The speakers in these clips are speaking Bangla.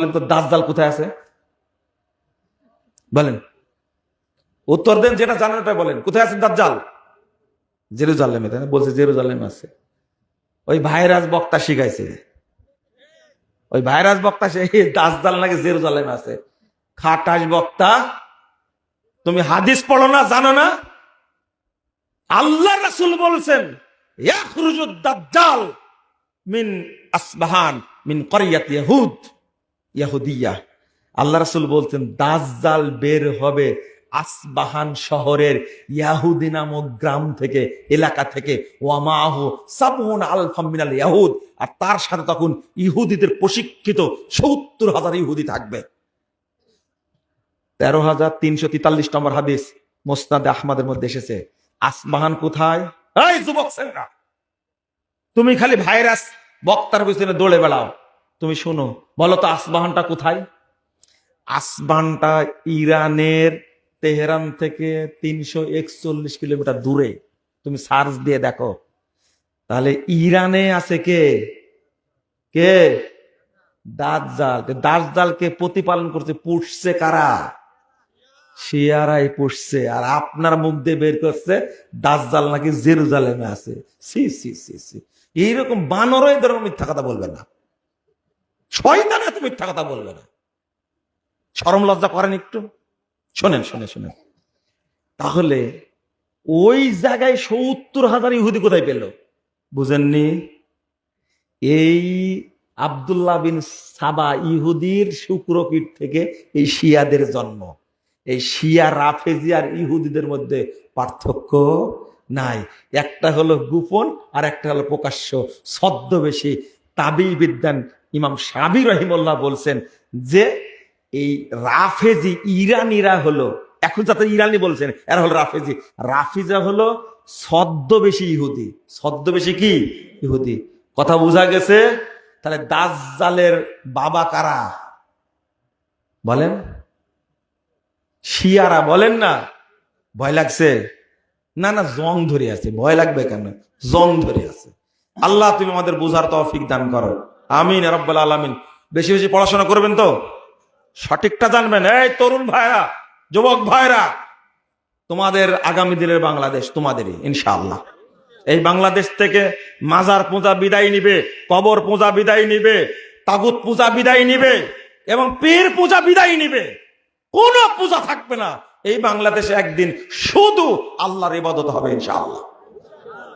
বলেন তো দাসদাল কোথায় আছে? বলেন। উত্তর দেন, যেটা জানেন ওটা বলেন। কোথায় আছে দাজ্জাল? জেরুজালেমে তাই না? বলছে, জেরুজালেমে আছে। ওই ভাইরাস বক্তা শিখাইছে। ওই ভাইরাস বক্তা সে দাসদাল নাকি জেরুজালেমে আছে। খাটাস বক্তা, তুমি হাদিস পড়ো না, জানো না? আল্লাহ রাসূল বলছেন দাজ্জাল মিন আসবাহান, মিন করিয়াত ইয়াহুদ। ইয়াহুদিয়া। আল্লাহ রাসূল বলতেন দাজ্জাল বের হবে আসবাহান শহরের ইয়াহুদি নামক গ্রাম থেকে, এলাকা থেকে। ওয়ামাহু সাবুন আলফাম মিনাল ইয়াহুদ। আর তার সাথে তখন ইহুদিদের প্রশিক্ষিত সত্তর হাজার ইহুদি থাকবে। তেরো হাজার তিনশো তেতাল্লিশ নম্বর হাদিস মোস্তাদ আহমদের মধ্যে এসেছে। আসবাহান কোথায়? যুবক তুমি খালি ভাইরাস বক্তার পিছনে দৌড়ে বেড়াও। তুমি শোনো, বলো তো আসবাহানটা কোথায়? আসবানটা ইরানের তেহরান থেকে তিনশো একচল্লিশ কিলোমিটার দূরে। তুমি সার্চ দিয়ে দেখো। তাহলে ইরানে আছে কে? কে? দাজ্জাল। দাজ্জালকে প্রতিপালন করছে, পুষছে কারা? শিয়ারাই পুষছে। আর আপনার মুখ দিয়ে বের করছে, দাজ্জাল নাকি জেরুজালেমে আছে। সি সি সি সি এইরকম বানরও এই ধরনের মিথ্যা কথা বলবে না। শয়তান এত মিথ্যা কথা বলবে না। সরম লজ্জা করেন একটু। শোনেন শোনেন শোনেন। তাহলে ওই জায়গায় সত্তর হাজার ইহুদি কোথায় পেল? বুঝেননি? এই আবদুল্লাহ বিন সাবা ইহুদির শুক্রকীট থেকে এই শিয়াদের জন্ম। এই শিয়া রাফেজি আর ইহুদিদের মধ্যে পার্থক্য নাই। একটা হলো গোপন আর একটা হলো প্রকাশ্য। ছদ্মবেশী তাবি বিদ্যান ইমাম সাবি রহিমুল্লাহ বলছেন যে এই রাফেজি ইরানিরা হলো, এখন যাতে ইরানি বলছেন, এরা হলো রাফেজি। রাফিজা হলো ছদ্মবেশী ইহুদি। ছদ্মবেশী কি? ইহুদি। কথা বোঝা গেছে? তাহলে দাজ্জালের বাবা কারা? বলেন। শিয়ারা বলেন না। ভয় লাগছে? না না, জং ধরে আছে। ভয় লাগবে কেন? জং ধরে আছে। আল্লাহ তুমি আমাদের বোঝার তৌফিক দান করো। আমিন রব্বাল আলামিন। বেশি বেশি পড়াশোনা করবেন তো? সঠিকটা জানবেন। এই তরুণ ভাইরা, যুবক ভাইরা, তোমাদের আগামী দিনের বাংলাদেশ তোমাদেরই, ইনশাআল্লাহ। এই বাংলাদেশ থেকে মাজার পূজা বিদায় নিবে, কবর পূজা বিদায় নিবে, তাগুত পূজা বিদায় নিবে, এবং পীর পূজা বিদায় নিবে। কোন পূজা থাকবে না। এই বাংলাদেশে একদিন শুধু আল্লাহর ইবাদত হবে, ইনশাআল্লাহ।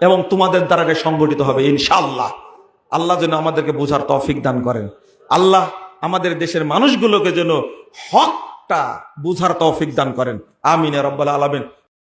এবং তোমাদের দ্বারা সংগঠিত হবে, ইনশাআল্লাহ। আল্লাহ যেন আমাদেরকে বোঝার তফিক দান করেন। আল্লাহ আমাদের দেশের মানুষগুলোকে যেন হকটা বুঝার তৌফিক দান করেন। আমিন রব্বাল আলমিন।